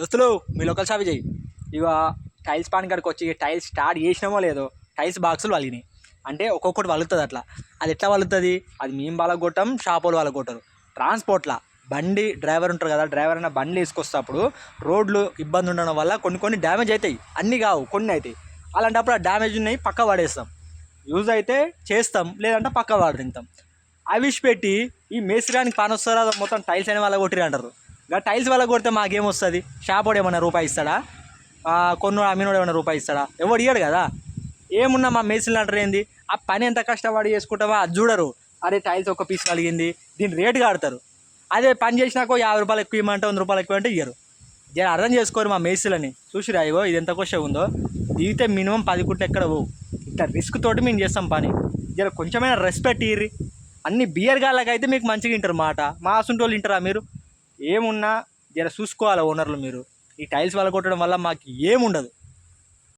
దోస్తులు మీ local shop చేయి. ఇక టైల్స్ పాన్ కాడికి వచ్చి టైల్స్ స్టార్ట్ చేసినామో లేదో టైల్స్ బాక్సులు వలిగినాయి అంటే ఒక్కొక్కటి వలుగుతుంది అట్లా. అది ఎట్లా వలుగుతుంది అది మేము వాళ్ళకి కొట్టాం షాప్ వాళ్ళు కొట్టరు. ట్రాన్స్పోర్ట్లా. బండి డ్రైవర్ ఉంటారు కదా డ్రైవర్ అయినా బండి వేసుకొస్తప్పుడు రోడ్లు ఇబ్బంది ఉండడం వల్ల కొన్ని కొన్ని డ్యామేజ్ అవుతాయి అన్నీ కావు కొన్ని అవుతాయి అలాంటప్పుడు ఆ డ్యామేజ్ ఉన్నాయి పక్క పడేస్తాం యూజ్ అయితే చేస్తాం లేదంటే పక్క వాడుతాం అవిష్ పెట్టి ఈ మేసిరానికి పని వస్తారా మొత్తం టైల్స్ అయిన వాళ్ళ కొట్టిరి అంటారు. టైల్స్ వల్ల కొడితే మాకేమొస్తుంది షాప్ వాడు ఏమన్నా రూపాయి ఇస్తాడా? ఆ, కొన్నోడు అమ్మినోడు ఏమైనా రూపాయి ఇస్తాడా? ఎవడు ఇయ్యడు కదా. ఏమున్నా మా మేస్త్రులు అంటారు ఏంది? ఆ పని ఎంత కష్టపడి చేసుకుంటావా అది చూడరు. అరే టైల్స్ ఒక పీస్ కలిగింది దీని రేటు కాడతారు. అదే పని చేసినాకో యాభై రూపాయలు ఎక్కువ ఇవ్వమంటే వంద రూపాయలు ఎక్కువ అంటే ఇయ్యరు. జర అర్థం చేసుకోరు మా మేస్త్రులని చూసిరా ఇవో ఇది ఎంత క్వశ్చన్ ఉందో. దిగితే మినిమం పది కుట్లు ఎక్కడ పోవు. ఇట్లా రిస్క్ తోటి మేము చేస్తాం పని. జర కొంచెమైనా రెస్పెక్ట్ ఇయ్యి అన్ని బియర్ గాళ్ళకైతే మీకు మంచిగా వింటారు మాట. మా అసంటి వాళ్ళు వింటారా మీరు? ఏమున్నా జర చూసుకోవాలి ఓనర్లు మీరు? ఈ టైల్స్ వల్ల కొట్టడం వల్ల మాకు ఏముండదు.